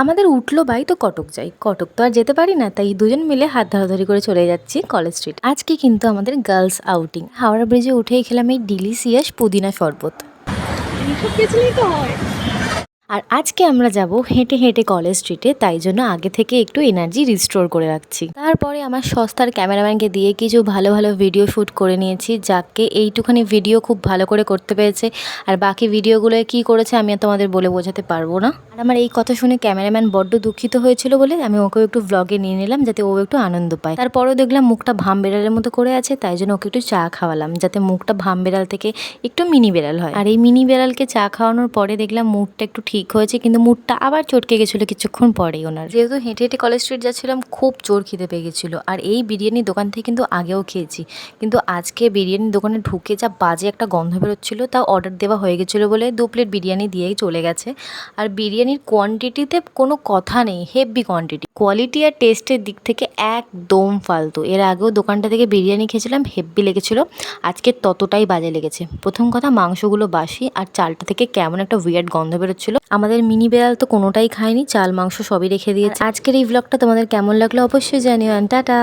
আমাদের উঠল বাই তো কটক যাই। কটক তো আর যেতে পারি না, তাই দুজন মিলে হাত ধরাধরি করে চলে যাচ্ছি কলেজ স্ট্রিট। আজকে কিন্তু আমাদের গার্লস আউটিং। হাওড়া ব্রিজে উঠেই খেলাম এই ডিলিসিয়াস পুদিনা শরবত। আর আজকে আমরা যাব হেঁটে হেঁটে কলেজ স্ট্রিটে তাই জন্য আগে থেকে একটু এনার্জি রিস্টোর করে রাখছি। তারপরে আমার সস্তার ক্যামেরাম্যানকে দিয়ে কিছু ভালো ভালো ভিডিও শ্যুট করে নিয়েছি, যাকে এইটুখানি ভিডিও খুব ভালো করে করতে পেরেছে। আর বাকি ভিডিওগুলো কি করেছে আমি তোমাদের বলে বোঝাতে পারব না। আর আমার এই কথা শুনে ক্যামেরাম্যান বড্ড দুঃখিত হয়েছিল বলে আমি ওকেও একটু ব্লগে নিয়ে নিলাম, যাতে ও একটু আনন্দ পায়। তারপরেও দেখলাম মুখটা ভাম বেড়ালের মতো করে আছে, তাই জন্য ওকে একটু চা খাওয়ালাম, যাতে মুখটা ভাম বেড়াল থেকে একটু মিনি বেড়াল হয়। আর এই মিনি বেড়ালকে চা খাওয়ানোর পরে দেখলাম মুখটা একটু ঠিক হয়েছে, কিন্তু মুডটা আবার চটকে গেছিল কিছুক্ষণ পরেই ওনার। যেহেতু হেঁটে হেঁটে কলেজ স্ট্রিট যাচ্ছিলাম, খুব জোর খিদে পেয়ে গেছিল। আর এই বিরিয়ানির দোকান থেকে কিন্তু আগেও খেয়েছি। কিন্তু আজকে বিরিয়ানির দোকানে ঢুকে যা বাজে একটা গন্ধ বেরোচ্ছিলো, তাও অর্ডার দেওয়া হয়ে গেছিল বলে দু প্লেট বিরিয়ানি দিয়েই চলে গেছে। আর বিরিয়ানির কোয়ান্টিটিতে কোনো কথা নেই হেভি কোয়ান্টিটি কোয়ালিটি আর টেস্টের দিক থেকে একদম ফালতু। এর আগেও দোকানটা থেকে বিরিয়ানি খেয়েছিলাম হেভি লেগেছিলো। আজকে ততটাই বাজে লেগেছে। প্রথম কথা মাংসগুলো বাসি, আর চালটা থেকে কেমন একটা উইয়ার্ড গন্ধ বেরোচ্ছিলো। আমাদের মিনি বেড়াল তো কোনোটাই খায়নি, চাল, মাংস সবই রেখে দিয়েছে। আজকের এই ব্লগটা তোমাদের কেমন লাগল অবশ্যই জানিও টাটা!